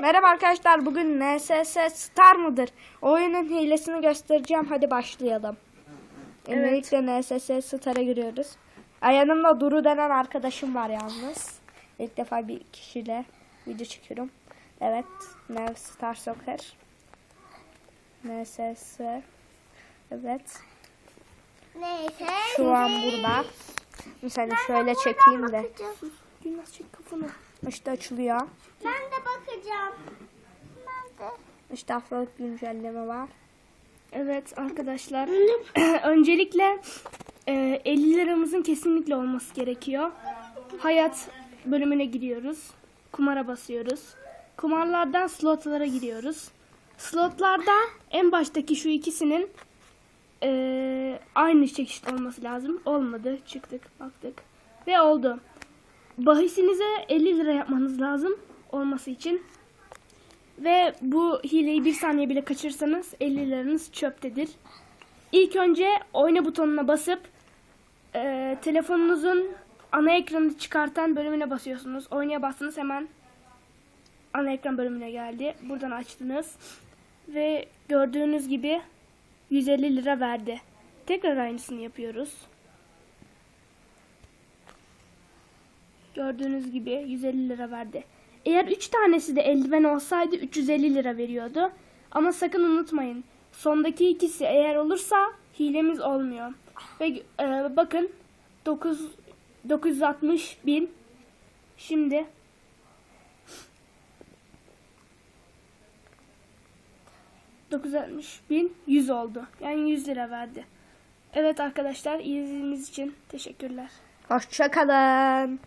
Merhaba arkadaşlar. Bugün NSS Star mıdır? Oyunun hilesini göstereceğim. Hadi başlayalım. Öncelikle NSS Star'a giriyoruz. Yanımda Duru denen arkadaşım var yalnız. İlk defa bir kişiyle video çekiyorum. Evet. Nev Star Soccer. NSS. Evet. Neyse. Şu an burada. Mesela şöyle çekeyim de. Nasıl çek kafanı? İşte açılıyor. Ben de bakacağım. Ben de. İşte haftalık güncelleme var. Evet arkadaşlar. Öncelikle e, 50 liramızın kesinlikle olması gerekiyor. Hayat bölümüne giriyoruz. Kumara basıyoruz. Kumarlardan slotlara giriyoruz. Slotlarda en baştaki şu ikisinin e, aynı çeşit olması lazım. Olmadı. Çıktık, baktık. Ve oldu. Bahisinize 50 lira yapmanız lazım olması için. Ve bu hileyi bir saniye bile kaçırsanız 50 liranız çöptedir. İlk önce oyna butonuna basıp e, telefonunuzun ana ekranı çıkartan bölümüne basıyorsunuz. Oynaya bastınız hemen ana ekran bölümüne geldi. Buradan açtınız ve gördüğünüz gibi 150 lira verdi. Tekrar aynısını yapıyoruz. Gördüğünüz gibi 150 lira verdi. Eğer 3 tanesi de eldiven olsaydı 350 lira veriyordu. Ama sakın unutmayın. Sondaki ikisi eğer olursa hilemiz olmuyor. Ve e, bakın 9 960 bin şimdi ...960 bin 100 oldu. Yani 100 lira verdi. Evet arkadaşlar izlediğiniz için teşekkürler. Hoşçakalın.